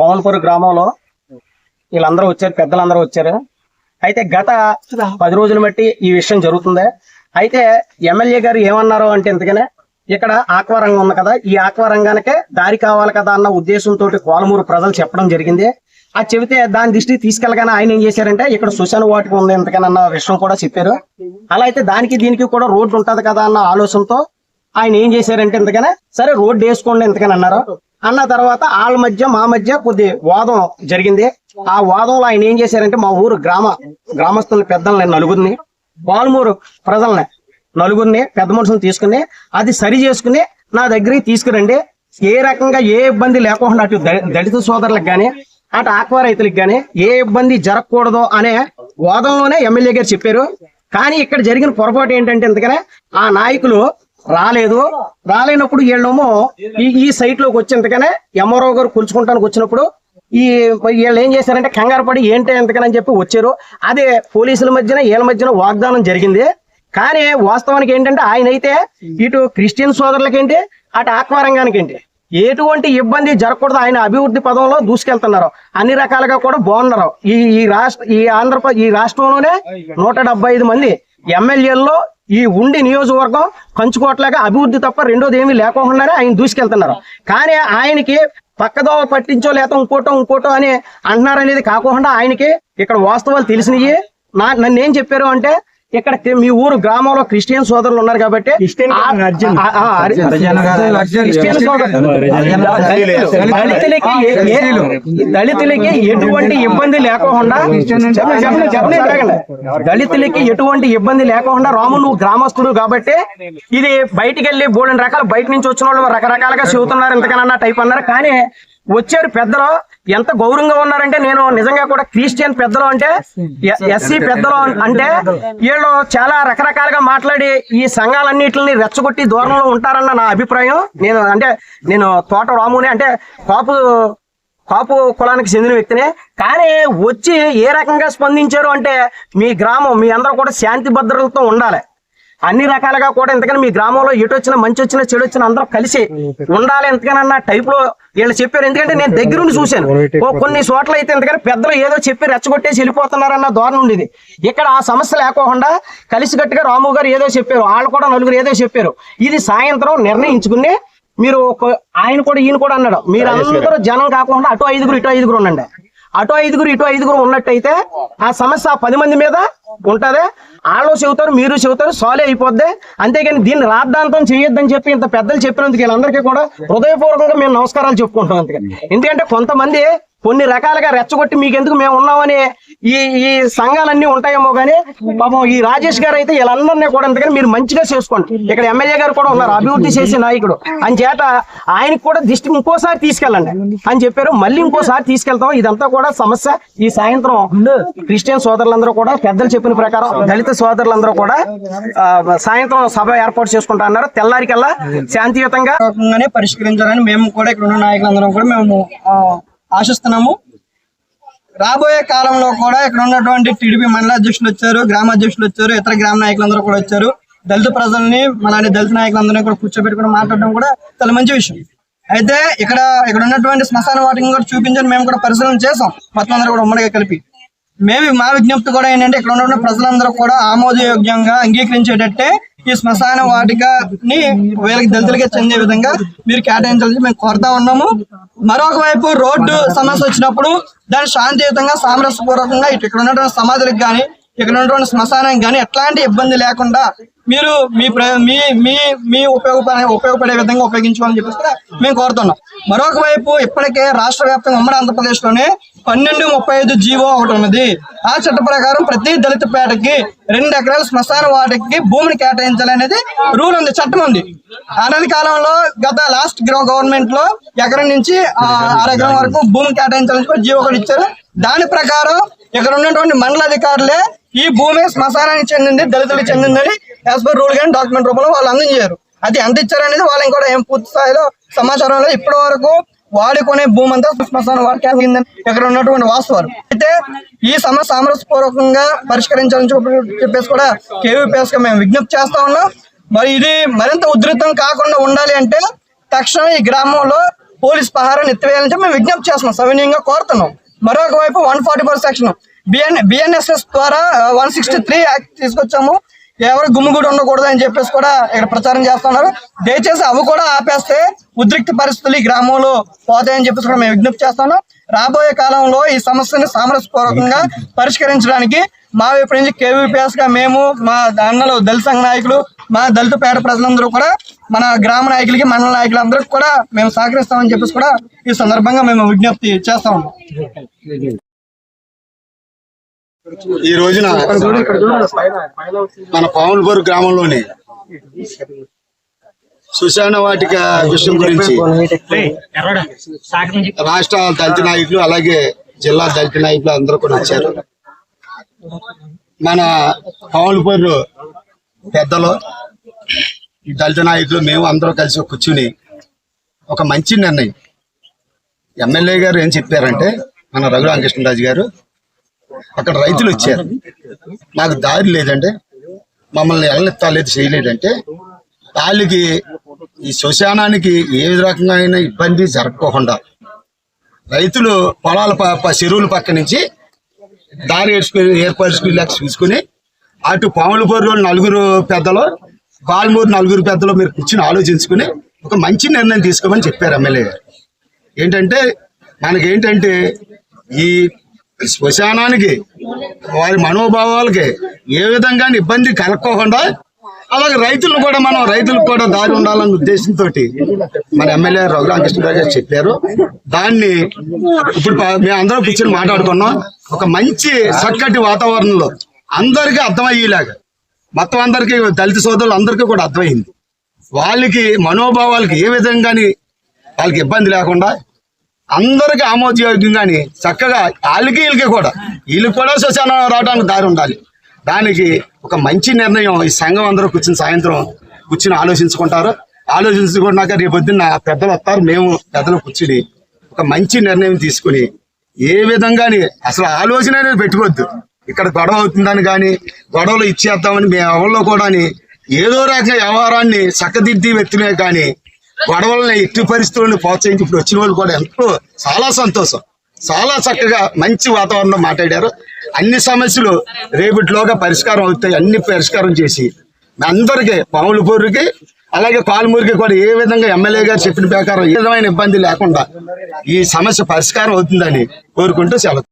పవన్పూర్ గ్రామంలో వీళ్ళందరూ వచ్చారు పెద్దలందరూ వచ్చారు. అయితే గత పది రోజులు బట్టి ఈ విషయం జరుగుతుంది. అయితే ఎమ్మెల్యే గారు ఏమన్నారు అంటే ఎందుకనే ఇక్కడ ఆక్వా రంగం ఉంది కదా ఈ ఆక్వారంగానికే దారి కావాలి కదా అన్న ఉద్దేశంతో కోలమూరు ప్రజలు చెప్పడం జరిగింది. అది చెబితే దాని దృష్టికి తీసుకెళ్ళగానే ఆయన ఏం చేశారంటే ఇక్కడ సుశాన్ వాటికి ఉంది ఎంతకనన్న విషయం కూడా చెప్పారు. అలా అయితే దానికి దీనికి కూడా రోడ్డు ఉంటది కదా అన్న ఆలోచనతో ఆయన ఏం చేశారంటే ఎందుకనే సరే రోడ్డు వేసుకోండి ఎందుకని అన్నారు అన్న తర్వాత వాళ్ళ మధ్య మా మధ్య కొద్ది వాదం జరిగింది. ఆ వాదంలో ఆయన ఏం చేశారంటే మా ఊరు గ్రామ గ్రామస్తుల పెద్దల్ని నలుగురిని పాల్మూరు ప్రజల్ని నలుగురిని పెద్ద మనుషులను తీసుకుని అది సరి చేసుకుని నా దగ్గరికి తీసుకురండి. ఏ రకంగా ఏ ఇబ్బంది లేకుండా అటు ద- దళిత సోదరులకు కానీ అటు ఆక్వా రైతులకు కానీ ఏ ఇబ్బంది జరగకూడదు అనే వాదంలోనే ఎమ్మెల్యే గారు చెప్పారు. కానీ ఇక్కడ జరిగిన పొరపాటు ఏంటంటే ఎందుకనే ఆ నాయకులు రాలేదు. రాలేనప్పుడు వీళ్ళేమో ఈ ఈ సైట్లోకి వచ్చేందుకనే ఎంఆర్ఓ గారు కొలుచుకుంటానికి వచ్చినప్పుడు ఈ వీళ్ళు ఏం చేశారంటే కంగారు పడి ఏంటి ఎందుకని చెప్పి వచ్చారు. అదే పోలీసుల మధ్యన వీళ్ళ మధ్యన వాగ్దానం జరిగింది. కానీ వాస్తవానికి ఏంటంటే ఆయన అయితే ఇటు క్రిస్టియన్ సోదరులకేంటి అటు ఆక్వా రంగానికి ఏంటి ఎటువంటి ఇబ్బంది జరగకూడదు. ఆయన అభివృద్ధి పదంలో దూసుకెళ్తున్నారు. అన్ని రకాలుగా కూడా బాగున్నారు. ఈ ఈ రాష్ట్ర ఈ ఆంధ్రప్రదేశ్ ఈ రాష్ట్రంలోనే నూట ఐదు మంది ఎమ్మెల్యేల్లో ఈ ఉండి నియోజకవర్గం కంచుకోవట్లాగా అభివృద్ధి తప్ప రెండోది ఏమీ లేకుండానే ఆయన దూసుకెళ్తున్నారు. కానీ ఆయనకి పక్కదో పట్టించో లేక ఇంకోటో ఇంకోటో అని అంటున్నారు అనేది కాకుండా ఆయనకి ఇక్కడ వాస్తవాలు తెలిసినవి నా నన్ను ఏం చెప్పారు అంటే ఇక్కడ మీ ఊరు గ్రామంలో క్రిస్టియన్ సోదరులు ఉన్నారు కాబట్టి దళితులకి ఎటువంటి ఇబ్బంది లేకుండా. దళితులకి ఎటువంటి ఇబ్బంది లేకుండా రాము నువ్వు గ్రామస్తుడు కాబట్టి ఇది బయటికి వెళ్ళి బోలెని రకాల బయట నుంచి వచ్చిన వాళ్ళు రకరకాలుగా చెబుతున్నారు ఇంతకనన్నా టైప్ అన్నారు. కానీ వచ్చారు పెద్దలు ఎంత గౌరవంగా ఉన్నారంటే నేను నిజంగా కూడా క్రిస్టియన్ పెద్దలు అంటే ఎస్సీ పెద్దలు అంటే వీళ్ళు చాలా రకరకాలుగా మాట్లాడి ఈ సంఘాలన్నిటిని రెచ్చగొట్టి దూరంలో ఉంటారన్న నా అభిప్రాయం. నేను అంటే నేను తోట రాముని అంటే కాపు కాపు కులానికి చెందిన వ్యక్తినే. కానీ వచ్చి ఏ రకంగా స్పందించారు అంటే మీ గ్రామం మీ అందరూ కూడా శాంతి భద్రతలతో ఉండాలి. అన్ని రకాలుగా కూడా ఎందుకని మీ గ్రామంలో ఎటు వచ్చినా మంచి వచ్చినా చెడు వచ్చినా అందరూ కలిసి ఉండాలి ఎందుకనన్న టైప్లో వీళ్ళు చెప్పారు. ఎందుకంటే నేను దగ్గరుండి చూశాను. ఓ కొన్ని చోట్ల అయితే ఎందుకంటే పెద్దలు ఏదో చెప్పి రెచ్చగొట్టేసి వెళ్ళిపోతున్నారన్న ధోరణి ఉండేది. ఇక్కడ ఆ సమస్య లేకోకుండా కలిసికట్టుగా రాము గారు ఏదో చెప్పారు. వాళ్ళు కూడా నలుగురు ఏదో చెప్పారు. ఇది సాయంత్రం నిర్ణయించుకుని మీరు ఆయన కూడా ఈయన కూడా అన్నాడు. మీరు అందరూ జనం కాకుండా అటు ఐదుగురు ఇటు ఐదుగురు ఉండండి. అటు ఐదుగురు ఇటు ఐదుగురు ఉన్నట్టయితే ఆ సమస్య ఆ పది మంది మీద ఉంటుంది. వాళ్ళు చెబుతారు మీరు చెబుతారు సాల్వ్ అయిపోద్ది. అంతేగాని దీన్ని రాద్ధాంతం చేయొద్దని చెప్పి ఇంత పెద్దలు చెప్పినందుకు వీళ్ళందరికీ కూడా హృదయపూర్వకంగా మేము నమస్కారాలు చెప్పుకుంటాం అందుకని ఎందుకంటే కొంతమంది కొన్ని రకాలుగా రెచ్చగొట్టి మీకు ఎందుకు మేము ఉన్నామని ఈ ఈ సంఘాలన్నీ ఉంటాయేమో కానీ పాపం ఈ రాజేష్ గారు అయితే వీళ్ళందరినీ కూడా అందుకని మీరు మంచిగా చేసుకోండి. ఇక్కడ ఎమ్మెల్యే గారు కూడా ఉన్నారు అభివృద్ధి చేసే నాయకుడు. అని చేత ఆయనకు కూడా దిష్టి ఇంకోసారి తీసుకెళ్ళండి. అని చెప్పారు మళ్ళీ ఇంకోసారి తీసుకెళ్తాం. ఇదంతా కూడా సమస్య. ఈ సాయంత్రం క్రిస్టియన్ సోదరులందరూ కూడా పెద్దలు చెప్పిన ప్రకారం దళిత సోదరులందరూ కూడా సాయంత్రం సభ ఏర్పాటు చేసుకుంటా అన్నారు. తెల్లారికల్లా శాంతియుతంగా పరిష్కరించాలని మేము కూడా ఇక్కడ ఉన్న నాయకులందరం కూడా మేము ఆశిస్తున్నాము. రాబోయే కాలంలో కూడా ఇక్కడ ఉన్నటువంటి టీడీపీ మండల అధ్యక్షులు వచ్చారు గ్రామ అధ్యక్షులు వచ్చారు ఇతర గ్రామ నాయకులందరూ కూడా వచ్చారు. దళిత ప్రజల్ని మనలాంటి దళిత నాయకులందరినీ కూడా కూర్చోబెట్టుకుని మాట్లాడడం కూడా చాలా మంచి విషయం. అయితే ఇక్కడ ఇక్కడ ఉన్నటువంటి శ్మశాన వాటిని కూడా చూపించని మేము కూడా పరిశీలన చేసాం మొత్తం అందరూ కూడా ఉమ్మడిగా కలిపి. మేము మా విజ్ఞప్తి కూడా ఏంటంటే ఇక్కడ ఉన్నటువంటి ప్రజలందరూ కూడా ఆమోదయోగ్యంగా అంగీకరించేటట్టే ఈ శ్మశాన వాటికని వీళ్ళకి దళితులకే చెందే విధంగా మీరు కేటాయించాలని మేము కోరుతా ఉన్నాము. మరొక వైపు రోడ్డు సమస్య వచ్చినప్పుడు దాన్ని శాంతియుతంగా సామరస్యపూర్వకంగా ఇటు ఇక్కడ ఉన్నటువంటి సమాధులకు కానీ ఇక్కడ ఉన్నటువంటి శ్మశానానికి కానీ ఎట్లాంటి ఇబ్బంది లేకుండా మీరు మీ ప్ర- మీ మీ మీ ఉపయోగపడే ఉపయోగపడే విధంగా ఉపయోగించుకోవాలని చెప్పేసి మేము కోరుతున్నాం. మరొక వైపు ఇప్పటికే రాష్ట్ర వ్యాప్తంగా ఉమ్మడి ఆంధ్రప్రదేశ్లోనే పన్నెండు ముప్పై ఐదు జీవో ఒకటి ఉన్నది. ఆ చట్ట ప్రకారం ప్రతి దళిత పేటకి రెండు ఎకరాల శ్మశాన వాటికి భూమిని కేటాయించాలనేది రూల్ ఉంది చట్టం ఉంది. అనది కాలంలో గత లాస్ట్ గవర్నమెంట్లో ఎకరం నుంచి ఆ అర ఎకరం వరకు భూమి కేటాయించాలని కూడా జీవో ఒకటి ఇచ్చారు. దాని ప్రకారం ఇక్కడ ఉన్నటువంటి మండల అధికారులే ఈ భూమి శ్మశానానికి చెందింది దళితులకు చెందిందని యాజ్ పర్ రూల్ కానీ డాక్యుమెంట్ రూపంలో వాళ్ళు అందించారు. అది ఎంత ఇచ్చారనేది వాళ్ళు కూడా ఏం పూర్తి స్థాయిలో సమాచారం ఇప్పటి వరకు వాడుకునే భూమి అంతా శ్మశాన వాడికి ఇక్కడ ఉన్నటువంటి వాస్తవాలు. అయితే ఈ సమస్య సామరస్యపూర్వకంగా పరిష్కరించాలని చెప్పేసి కూడా కేవీపీఎస్గా మేము విజ్ఞప్తి చేస్తా ఉన్నాం. మరి ఇది మరింత ఉధృతం కాకుండా ఉండాలి అంటే తక్షణం ఈ గ్రామంలో పోలీస్ పహారాన్ని ఎత్తివేయాలని చెప్పి మేము విజ్ఞప్తి చేస్తున్నాం సవినీయంగా కోరుతున్నాం. మరొక వైపు one forty four section BN BNSS ద్వారా వన్ సిక్స్టీ త్రీ యాక్ట్ తీసుకొచ్చాము. ఎవరు గుమ్మిగూడి ఉండకూడదు అని చెప్పేసి కూడా ఇక్కడ ప్రచారం చేస్తున్నారు. దయచేసి అవి కూడా ఆపేస్తే ఉద్రిక్త పరిస్థితులు ఈ గ్రామంలో పోతాయని చెప్పేసి కూడా మేము విజ్ఞప్తి చేస్తున్నాం. రాబోయే కాలంలో ఈ సమస్యని సామరస్యపూర్వకంగా పరిష్కరించడానికి మా వైపు నుంచి కేవీపీఎస్గా మేము మా అన్నలు దళిత సంఘ నాయకులు మా దళిత పేద ప్రజలందరూ కూడా మన గ్రామ నాయకులకి మండల నాయకులందరికీ కూడా మేము సహకరిస్తామని చెప్పేసి కూడా ఈ సందర్భంగా మేము విజ్ఞప్తి చేస్తా ఈ రోజున మన పాములపూర్ గ్రామంలోని సుశాన వాటిక విషయం గురించి రాష్ట్ర దళిత నాయకులు అలాగే జిల్లా దళిత నాయకులు అందరూ కూడా వచ్చారు. మన పాములపూర్ పెద్దలు దళిత నాయకులు మేము అందరూ కలిసి కూర్చుని ఒక మంచి నిర్ణయం. ఎమ్మెల్యే గారు ఏం చెప్పారంటే మన రఘురామకృష్ణరాజు గారు అక్కడ రైతులు వచ్చారు. మాకు దారి లేదంటే మమ్మల్ని ఎల్లెత్తాలేదు చేయలేదంటే వాళ్ళకి ఈ శ్మశానానికి ఏ రకమైన ఇబ్బంది జరగకోకుండా రైతులు పొలాల ప- చెరువుల పక్క నుంచి దారి ఏర్చుకుని ఏర్పరచుకునేలాగా చూసుకుని అటు పాములపూరు నలుగురు పెద్దలు పాల్మూరు నలుగురు పెద్దలు మీరు కూర్చుని ఆలోచించుకుని ఒక మంచి నిర్ణయం తీసుకోమని చెప్పారు ఎమ్మెల్యే గారు. ఏంటంటే మనకేంటంటే ఈ శ్మశానానికి వారి మనోభావాలకి ఏ విధంగా ఇబ్బంది కలక్కోకుండా అలాగే రైతులు కూడా మనం రైతులకు కూడా దారి ఉండాలన్న ఉద్దేశంతో మన ఎమ్మెల్యే రఘురామకృష్ణ గారు చెప్పారు. దాన్ని ఇప్పుడు మేము అందరం కూర్చొని మాట్లాడుకున్నాం. ఒక మంచి చక్కటి వాతావరణంలో అందరికీ అర్థమయ్యేలాగా మొత్తం అందరికీ దళిత సోదరులు అందరికీ కూడా అర్థమైంది. వాళ్ళకి మనోభావాలకి ఏ విధంగాని వాళ్ళకి ఇబ్బంది లేకుండా అందరికి ఆమోదయోగ్యంగాని చక్కగా వాళ్ళకి వీళ్ళకి కూడా. వీళ్ళకి కూడా శ్మశానం రావడానికి దారి ఉండాలి. దానికి ఒక మంచి నిర్ణయం ఈ సంఘం అందరూ కూర్చుని సాయంత్రం కూర్చుని ఆలోచించుకుంటారు. ఆలోచించుకున్నాక రేపొద్దున్న పెద్దలు వస్తారు. మేము పెద్దలు కూర్చుని ఒక మంచి నిర్ణయం తీసుకుని ఏ విధంగాని అసలు ఆలోచన అనేది పెట్టుకోవద్దు. ఇక్కడ గొడవ అవుతుందని కానీ గొడవలు ఇచ్చేద్దామని మేము ఎవరిలో కూడా ఏదో రకంగా వ్యవహారాన్ని చక్కదిద్ది వ్యక్తులే కానీ గొడవలని ఎట్టి పరిస్థితులను ప్రోత్సహించి ఇప్పుడు వచ్చిన వాళ్ళు కూడా ఎంతో చాలా సంతోషం. చాలా చక్కగా మంచి వాతావరణంలో మాట్లాడారు. అన్ని సమస్యలు రేపటిలోగా పరిష్కారం అవుతాయి. అన్ని పరిష్కారం చేసి అందరికీ పాములపూరికి అలాగే పాలమూరికి కూడా ఏ విధంగా ఎమ్మెల్యే గారు చెప్పిన ప్రకారం ఏ విధమైన ఇబ్బంది లేకుండా ఈ సమస్య పరిష్కారం అవుతుందని కోరుకుంటూ సెలవు.